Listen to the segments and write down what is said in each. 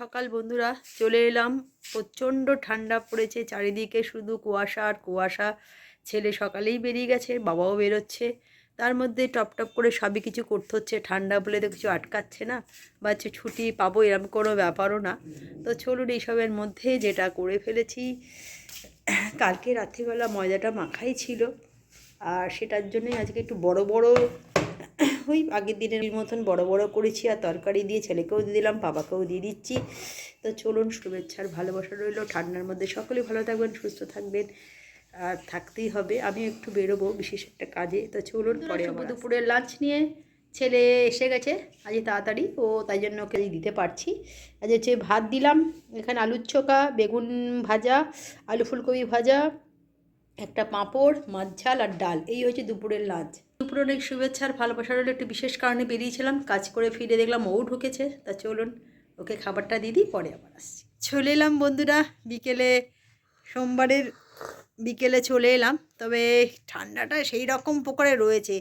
সকাল বন্ধুরা, চলে এলাম। প্রচণ্ড ঠান্ডা পড়েছে চারিদিকে, শুধু কুয়াশা আর কুয়াশা। ছেলে সকালেই বেরিয়ে গেছে, বাবাও বেরোচ্ছে। তার মধ্যে টপ টপ করে সবই কিছু করতে হচ্ছে। ঠান্ডা বলে তো কিছু আটকাচ্ছে না, বা ছুটি পাবো এরকম কোনো ব্যাপারও না। তো চলুন এইসবের মধ্যে যেটা করে ফেলেছি। কালকে রাত্রিবেলা ময়দাটা মাখাই ছিল, আর সেটার জন্যই আজকে একটু বড় বড় ওই আগের দিনের মতন বড় বড় করেছি আর তরকারি দিয়ে ছেলেকেও দিয়ে দিলাম বাবাকেও দিয়ে দিচ্ছি। তো চলুন শুভেচ্ছার ভালোবাসা রইল ঠান্ডার মধ্যে। সকলেই ভালো থাকবেন সুস্থ থাকবেন আর থাকতেই হবে। আমি একটু বেরোবো বিশেষ একটা কাজে। তো চলুন পরে দুপুরের লাঞ্চ নিয়ে ছেলে এসে গেছে আজ তাড়াতাড়ি। ও তাই জন্য ওকে দিতে পারছি। আজ হচ্ছে ভাত দিলাম এখানে আলুর চোকা বেগুন ভাজা আলু ফুলকপি ভাজা একটা পাঁপড় মাছ ঝাল আর ডাল। এই হচ্ছে দুপুরের লাঞ্চ দুপুরে অনেক ভালোবাসা রইল একটু বিশেষ কারণে বেরিয়েছিলাম। কাজ করে ফিরে দেখলাম ও ঢুকেছে। তা চলুন, ওকে খাবারটা দিয়ে দিই, পরে আবার আসছি। চলে এলাম বন্ধুরা, বিকেলে, সোমবারের বিকেলে চলে এলাম। তবে ঠান্ডাটা সেই রকম প্রকারে রয়েছে।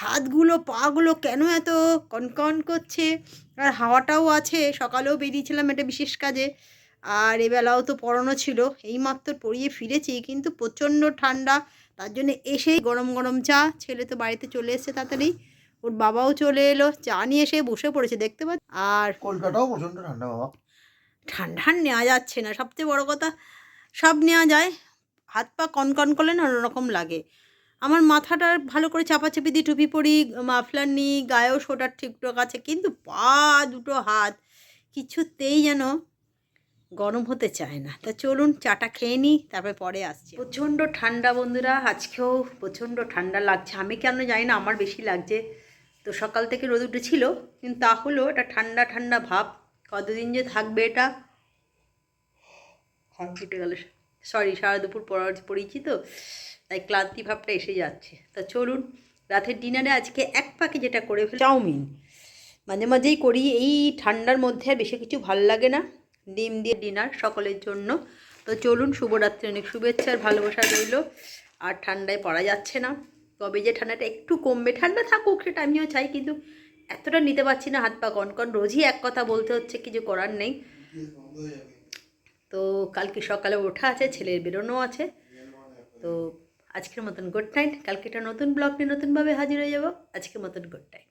হাতগুলো, পাগুলো কেন এত কনকন করছে? আর হাওয়াটাও আছে, সকালেও বেরিয়েছিলাম একটা বিশেষ কাজে। আর এবেলাও তো পড়ানো ছিল। এইমাত্র পড়িয়ে ফিরেছি কিন্তু প্রচণ্ড ঠান্ডা। তার জন্য এসেই গরম গরম চা। ছেলে তো বাড়িতে চলে এসছে তাড়াতাড়ি। ওর বাবাও চলে এলো। চা নিয়ে এসে বসে পড়েছে দেখতে পাচ্ছ? আর কলকাতাও প্রচণ্ড ঠান্ডা বাবা। ঠান্ডা নেওয়া যাচ্ছে না। সবচেয়ে বড় কথা সব নেওয়া যায়। হাত পা কনকন করলে না অন্যরকম লাগে। আমার মাথাটা ভালো করে চাপাচাপি দিয়ে টুপি পরি মাফলার নিই গায়েও সোটার ঠিকঠাক আছে কিন্তু পা দুটো হাত কিছুতেই যেন গরম হতে চায় না। তা চলুন চাটা খেয়ে নিই, তারপরে পরে আসছি। প্রচণ্ড ঠান্ডা বন্ধুরা, আজকেও প্রচণ্ড ঠান্ডা লাগছে। আমি কেন জানি না, আমার বেশি লাগছে। তো সকাল থেকে রোদ উঠেছিল, কিন্তু তাহলেও এটা ঠান্ডা ঠান্ডা ভাব। কতদিন যে থাকবে এটা? কেটে গেল। সরি, সারা দুপুর পড়া পড়িয়েছি তো, তাই ক্লান্তি ভাবটা এসে যাচ্ছে। তা চলুন, রাতের ডিনারে আজকে এক পাকে যেটা করে চাউমিন। মাঝে, মাঝেই করি। এই ঠান্ডার মধ্যে আর বেশি কিছু ভালো লাগে না। ডিম দিয়ে ডিনার সকলের জন্য। তো চলুন, শুভরাত্রি, অনেক শুভেচ্ছা আর ভালোবাসা রইল। আর ঠান্ডায় পড়া যাচ্ছে না। তবে যে ঠান্ডাটা একটু কমবে, ঠান্ডা থাকুক, সেটা আমিও চাই, কিন্তু এতটা নিতে পারছি না, হাত পা কনকন রোজই এক কথা বলতে হচ্ছে, কিছু করার নেই। তো কালকে সকালে ওঠা আছে, ছেলের বেরোনো আছে। তো আজকের মতন গুড নাইট কালকে একটা নতুন ব্লগ নিয়ে নতুনভাবে হাজির হয়ে যাব। আজকের মতন গুড নাইট